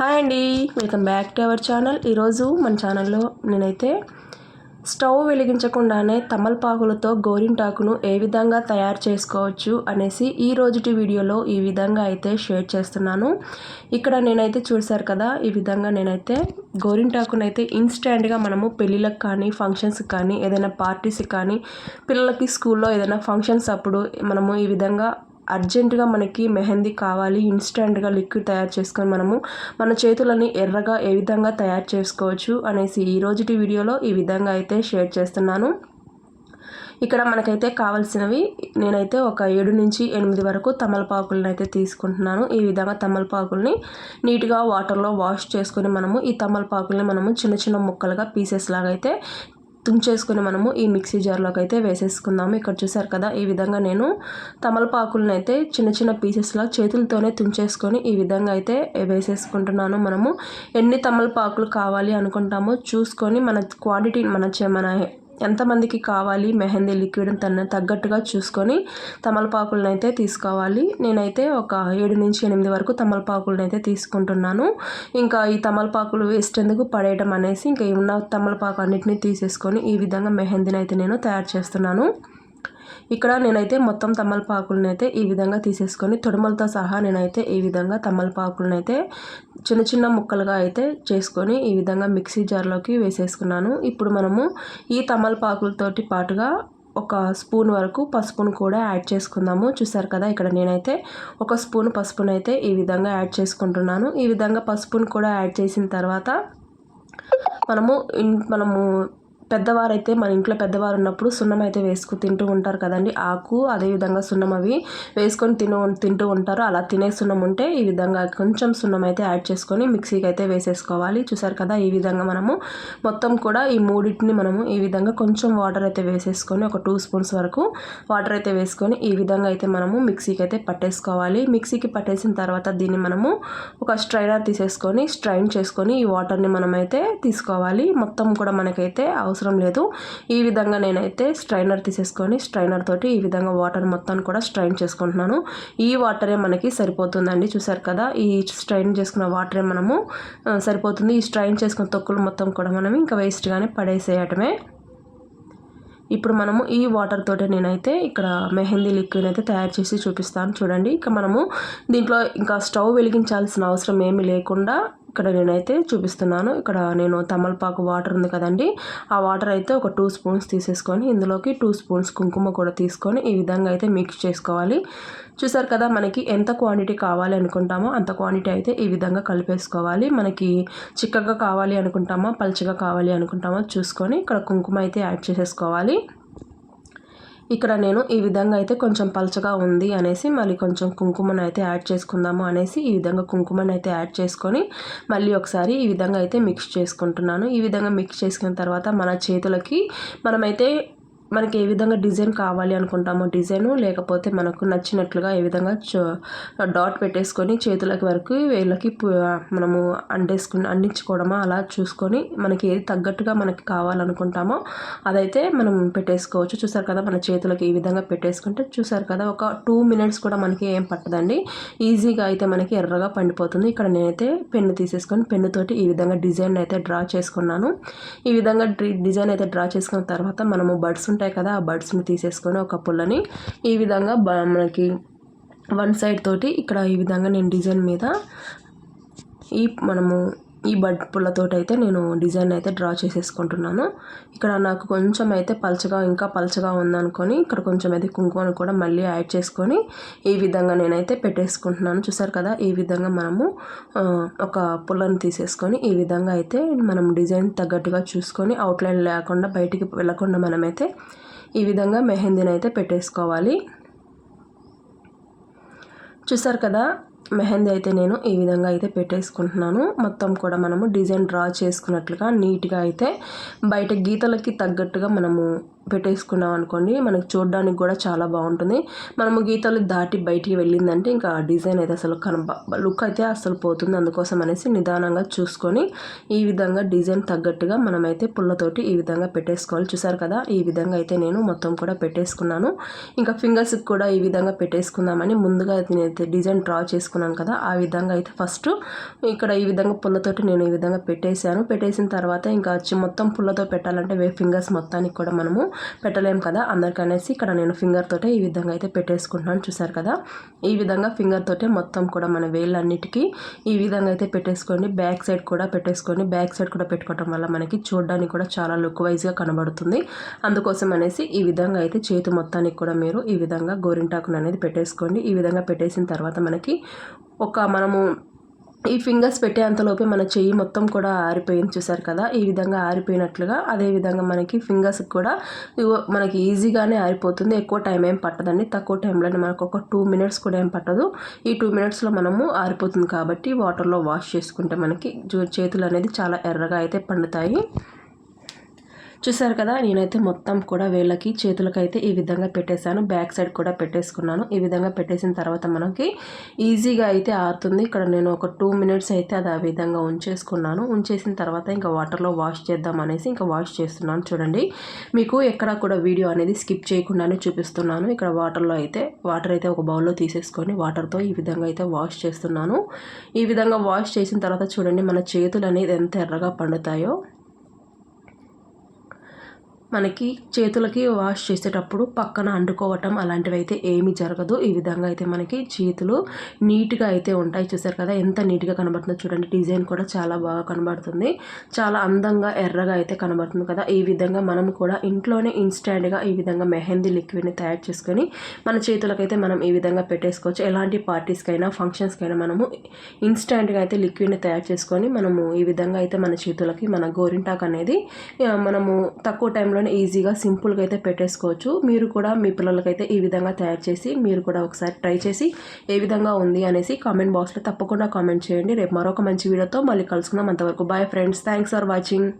Hi అండి welcome back to our channel. ఈరోజు మన ఛానల్లో నేనైతే స్టవ్ వెలిగించకుండానే తమలపాకులతో గోరింటాకును ఏ విధంగా తయారు చేసుకోవచ్చు అనేసి ఈ రోజుటి వీడియోలో ఈ విధంగా అయితే షేర్ చేస్తున్నాను. ఇక్కడ నేనైతే చూశారు కదా ఈ విధంగా నేనైతే గోరింటాకునైతే ఇన్స్టాంట్గా మనము పెళ్ళిళ్ళకి కానీ ఫంక్షన్స్కి కానీ ఏదైనా పార్టీస్కి కానీ పిల్లలకి స్కూల్లో ఏదైనా ఫంక్షన్స్ అప్పుడు మనము ఈ విధంగా అర్జెంటుగా మనకి మెహందీ కావాలి ఇన్స్టెంట్గా లిక్విడ్ తయారు చేసుకొని మనము మన చేతులని ఎర్రగా ఏ విధంగా తయారు చేసుకోవచ్చు అనేసి ఈ రోజుటి వీడియోలో ఈ విధంగా అయితే షేర్ చేస్తున్నాను. ఇక్కడ మనకైతే కావాల్సినవి నేనైతే ఒక ఏడు నుంచి ఎనిమిది వరకు తమలపాకులను అయితే తీసుకుంటున్నాను. ఈ విధంగా తమలపాకుల్ని నీట్గా వాటర్లో వాష్ చేసుకొని మనము ఈ తమలపాకుల్ని మనము చిన్న చిన్న ముక్కలుగా పీసెస్ లాగా అయితే తుంచేసుకుని మనము ఈ మిక్సీ జార్లోకి అయితే వేసేసుకుందాము. ఇక్కడ చూసారు కదా ఈ విధంగా నేను తమలపాకులను అయితే చిన్న చిన్న పీసెస్లా చేతులతోనే తుంచేసుకొని ఈ విధంగా అయితే వేసేసుకుంటున్నాను. మనము ఎన్ని తమలపాకులు కావాలి అనుకుంటామో చూసుకొని మన క్వాంటిటీ మన మన ఎంతమందికి కావాలి మెహందీ లిక్విడ్ తన తగ్గట్టుగా చూసుకొని తమలపాకులను అయితే తీసుకోవాలి. నేనైతే ఒక ఏడు నుంచి ఎనిమిది వరకు తమలపాకులను అయితే తీసుకుంటున్నాను. ఇంకా ఈ తమలపాకులు వేస్ట్ ఎందుకు పడేయడం అనేసి ఇంకా ఉన్న తమలపాకు అన్నిటిని తీసేసుకొని ఈ విధంగా మెహందీని అయితే నేను తయారు చేస్తున్నాను. ఇక్కడ నేనైతే మొత్తం తమలపాకులను అయితే ఈ విధంగా తీసేసుకొని తొడుమలతో సహా నేనైతే ఈ విధంగా తమలపాకులను అయితే చిన్న చిన్న ముక్కలుగా అయితే చేసుకొని ఈ విధంగా మిక్సీ జార్లోకి వేసేసుకున్నాను. ఇప్పుడు మనము ఈ తమలపాకులతోటి పాటుగా ఒక స్పూన్ వరకు పసుపును కూడా యాడ్ చేసుకుందాము. చూసారు కదా ఇక్కడ నేనైతే ఒక స్పూన్ పసుపును అయితే ఈ విధంగా యాడ్ చేసుకుంటున్నాను. ఈ విధంగా పసుపును కూడా యాడ్ చేసిన తర్వాత మనము మనము పెద్దవారైతే మన ఇంట్లో పెద్దవారు ఉన్నప్పుడు సున్నం అయితే వేసుకు తింటూ ఉంటారు కదండి. ఆకు అదేవిధంగా సున్నం అవి వేసుకొని తిను తింటూ ఉంటారు. అలా తినే సున్నం ఉంటే ఈ విధంగా కొంచెం సున్నం అయితే యాడ్ చేసుకొని మిక్సీకి అయితే వేసేసుకోవాలి. చూసారు కదా ఈ విధంగా మనము మొత్తం కూడా ఈ మూడింటిని మనము ఈ విధంగా కొంచెం వాటర్ అయితే వేసేసుకొని ఒక టూ స్పూన్స్ వరకు వాటర్ అయితే వేసుకొని ఈ విధంగా అయితే మనము మిక్సీకి అయితే పట్టేసుకోవాలి. మిక్సీకి పట్టేసిన తర్వాత దీన్ని మనము ఒక స్ట్రైనర్ తీసేసుకొని స్ట్రైన్ చేసుకొని ఈ వాటర్ని మనమైతే తీసుకోవాలి. మొత్తం కూడా మనకైతే అవసరం అవసరం లేదు. ఈ విధంగా నేనైతే స్ట్రైనర్ తీసేసుకొని స్ట్రైనర్ తోటి ఈ విధంగా వాటర్ మొత్తాన్ని కూడా స్ట్రైన్ చేసుకుంటున్నాను. ఈ వాటరే మనకి సరిపోతుందండి. చూసారు కదా ఈ స్ట్రైన్ చేసుకున్న వాటరే మనము సరిపోతుంది. ఈ స్ట్రైన్ చేసుకున్న తొక్కులు మొత్తం కూడా మనం ఇంకా వేస్ట్గానే పడేసేయటమే. ఇప్పుడు మనము ఈ వాటర్ తోటి నేనైతే ఇక్కడ మెహందీ లిక్విడ్ అయితే తయారు చేసి చూపిస్తాను. చూడండి ఇక మనము దీంట్లో ఇంకా స్టవ్ వెలిగించాల్సిన అవసరం ఏమీ లేకుండా ఇక్కడ నేనైతే చూపిస్తున్నాను. ఇక్కడ నేను తమలపాకు వాటర్ ఉంది కదండి. ఆ వాటర్ అయితే ఒక టూ స్పూన్స్ తీసేసుకొని ఇందులోకి టూ స్పూన్స్ కుంకుమ కూడా తీసుకొని ఈ విధంగా అయితే మిక్స్ చేసుకోవాలి. చూసారు కదా మనకి ఎంత క్వాంటిటీ కావాలి అనుకుంటామో అంత క్వాంటిటీ అయితే ఈ విధంగా కలిపేసుకోవాలి. మనకి చిక్కగా కావాలి అనుకుంటామో పల్చగా కావాలి అనుకుంటామో చూసుకొని ఇక్కడ కుంకుమ అయితే యాడ్ చేసేసుకోవాలి. ఇక్కడ నేను ఈ విధంగా అయితే కొంచెం పలచగా ఉంది అనేసి మళ్ళీ కొంచెం కుంకుమను అయితే యాడ్ చేసుకుందాము అనేసి ఈ విధంగా కుంకుమను అయితే యాడ్ చేసుకొని మళ్ళీ ఒకసారి ఈ విధంగా అయితే మిక్స్ చేసుకుంటున్నాను. ఈ విధంగా మిక్స్ చేసుకున్న తర్వాత మన చేతులకి మనమైతే మనకి ఏ విధంగా డిజైన్ కావాలి అనుకుంటామో డిజైను లేకపోతే మనకు నచ్చినట్లుగా ఏ విధంగా డాట్ పెట్టేసుకొని చేతులకి వరకు వేళ్ళకి మనము అండేసుకుని అండించుకోవడమా అలా చూసుకొని మనకి ఏది తగ్గట్టుగా మనకి కావాలనుకుంటామో అదైతే మనం పెట్టేసుకోవచ్చు. చూసారు కదా మన చేతులకి ఈ విధంగా పెట్టేసుకుంటే చూసారు కదా ఒక టూ మినిట్స్ కూడా మనకి ఏం పట్టదండి. ఈజీగా అయితే మనకి ఎర్రగా పండిపోతుంది. ఇక్కడ నేనైతే పెన్ను తీసేసుకొని పెన్నుతోటి ఈ విధంగా డిజైన్ అయితే డ్రా చేసుకున్నాను. ఈ విధంగా డిజైన్ అయితే డ్రా చేసుకున్న తర్వాత మనము బడ్స్ ఉంటాయి కదా ఆ బడ్స్ని తీసేసుకొని ఒక పుల్లని ఈ విధంగా మనకి వన్ సైడ్ తోటి ఇక్కడ ఈ విధంగా నేను డిజైన్ మీద ఈ మనము ఈ బడ్ పుల్లతోటి అయితే నేను డిజైన్ అయితే డ్రా చేసేసుకుంటున్నాను. ఇక్కడ నాకు కొంచెం అయితే పలచగా ఇంకా పలచగా ఉందనుకొని ఇక్కడ కొంచెం అయితే కుంకుమను కూడా మళ్ళీ యాడ్ చేసుకొని ఈ విధంగా నేనైతే పెట్టేసుకుంటున్నాను. చూసారు కదా ఈ విధంగా మనము ఒక పుల్లను తీసేసుకొని ఈ విధంగా అయితే మనం డిజైన్ తగ్గట్టుగా చూసుకొని అవుట్లైన్ లేకుండా బయటికి వెళ్ళకుండా మనమైతే ఈ విధంగా మెహందీని అయితే పెట్టేసుకోవాలి. చూసారు కదా మెహందీ అయితే నేను ఈ విధంగా అయితే పెట్టేసుకుంటున్నాను. మొత్తం కూడా మనము డిజైన్ డ్రా చేసుకున్నట్లుగా నీట్గా అయితే బయట గీతలకి తగ్గట్టుగా మనము పెట్టేసుకున్నాం అనుకోండి మనకి చూడడానికి కూడా చాలా బాగుంటుంది. మనము గీతలు దాటి బయటికి వెళ్ళిందంటే ఇంకా డిజైన్ అయితే అసలు కనబ లుక్ అయితే అసలు పోతుంది. అందుకోసం అనేసి నిదానంగా చూసుకొని ఈ విధంగా డిజైన్ తగ్గట్టుగా మనమైతే పుల్లతోటి ఈ విధంగా పెట్టేసుకోవాలి. చూసారు కదా ఈ విధంగా అయితే నేను మొత్తం కూడా పెట్టేసుకున్నాను. ఇంకా ఫింగర్స్కి కూడా ఈ విధంగా పెట్టేసుకుందామని ముందుగా నేనైతే డిజైన్ డ్రా చేసుకున్నాను కదా ఆ విధంగా అయితే ఫస్ట్ ఇక్కడ ఈ విధంగా పుల్లతోటి నేను ఈ విధంగా పెట్టేశాను. పెట్టేసిన తర్వాత ఇంకా వచ్చి మొత్తం పుల్లతో పెట్టాలంటే వే ఫింగర్స్ మొత్తానికి కూడా మనము పెట్టలేము కదా? అందరికనేసి ఇక్కడ నేను ఫింగర్ తోటే ఈ విధంగా అయితే పెట్టేసుకుంటున్నాను చూసారు కదా? ఈ విధంగా ఫింగర్ తోటే మొత్తం కూడా మన వేళ్ళన్నిటికీ ఈ విధంగా అయితే పెట్టేసుకోండి. బ్యాక్ సైడ్ కూడా పెట్టేసుకోండి. బ్యాక్ సైడ్ కూడా పెట్టుకోవడం వల్ల మనకి చూడడానికి కూడా చాలా లుక్ వైజ్గా కనబడుతుంది. అందుకోసం అనేసి ఈ విధంగా అయితే చేతి మొత్తానికి కూడా మీరు ఈ విధంగా గోరింటాకును అనేది పెట్టేసుకోండి. ఈ విధంగా పెట్టేసిన తర్వాత మనకి ఒక మనము ఈ ఫింగర్స్ పెట్టే అంతలోపే మన చెయ్యి మొత్తం కూడా ఆరిపోయింది చూసారు కదా? ఈ విధంగా ఆరిపోయినట్లుగా అదే విధంగా మనకి ఫింగర్స్ కూడా మనకి ఈజీగానే ఆరిపోతుంది. ఎక్కువ టైం ఏం పట్టదండి. తక్కువ టైంలోనే మనకు ఒక టూ మినిట్స్ కూడా ఏం పట్టదు. ఈ టూ మినిట్స్లో మనము ఆరిపోతుంది కాబట్టి వాటర్లో వాష్ చేసుకుంటే మనకి చేతులు అనేది చాలా ఎర్రగా అయితే పండుతాయి. చూసారు కదా నేనైతే మొత్తం కూడా వేళ్ళకి చేతులకైతే ఈ విధంగా పెట్టేశాను. బ్యాక్ సైడ్ కూడా పెట్టేసుకున్నాను. ఈ విధంగా పెట్టేసిన తర్వాత మనకి ఈజీగా అయితే ఆరుతుంది. ఇక్కడ నేను ఒక టూ మినిట్స్ అయితే అది ఆ విధంగా ఉంచేసుకున్నాను. ఉంచేసిన తర్వాత ఇంకా వాటర్లో వాష్ చేద్దాం అనేసి ఇంకా వాష్ చేస్తున్నాను. చూడండి మీకు ఎక్కడ కూడా వీడియో అనేది స్కిప్ చేయకుండానే చూపిస్తున్నాను. ఇక్కడ వాటర్లో అయితే వాటర్ అయితే ఒక బౌల్లో తీసేసుకొని వాటర్తో ఈ విధంగా అయితే వాష్ చేస్తున్నాను. ఈ విధంగా వాష్ చేసిన తర్వాత చూడండి మన చేతులు అనేది ఎంత ఎర్రగా పండుతాయో. మనకి చేతులకి వాష్ చేసేటప్పుడు పక్కన అంటుకోవటం అలాంటివి అయితే ఏమీ జరగదు. ఈ విధంగా అయితే మనకి చేతులు నీట్గా అయితే ఉంటాయి. చూసారు కదా ఎంత నీట్గా కనబడుతుందో చూడండి. డిజైన్ కూడా చాలా బాగా కనబడుతుంది. చాలా అందంగా ఎర్రగా అయితే కనబడుతుంది కదా. ఈ విధంగా మనం కూడా ఇంట్లోనే ఇన్స్టాంట్గా ఈ విధంగా మెహందీ లిక్విడ్ని తయారు చేసుకొని మన చేతులకైతే మనం ఈ విధంగా పెట్టేసుకోవచ్చు. ఎలాంటి పార్టీస్కైనా ఫంక్షన్స్కైనా మనము ఇన్స్టాంట్గా అయితే లిక్విడ్ని తయారు చేసుకొని మనము ఈ విధంగా అయితే మన చేతులకి మన గోరింటాక్ అనేది మనము తక్కువ టైంలో ఇంట్లోనే ఈజీగా సింపుల్గా అయితే పెట్టేసుకోవచ్చు. మీరు కూడా మీ పిల్లలకైతే ఈ విధంగా తయారు చేసి మీరు కూడా ఒకసారి ట్రై చేసి ఏ విధంగా ఉంది అనేసి కామెంట్ బాక్స్లో తప్పకుండా కామెంట్ చేయండి. రేపు మరొక మంచి వీడియోతో మళ్ళీ కలుసుకుందాం. అంతవరకు bye friends. Thanks for watching.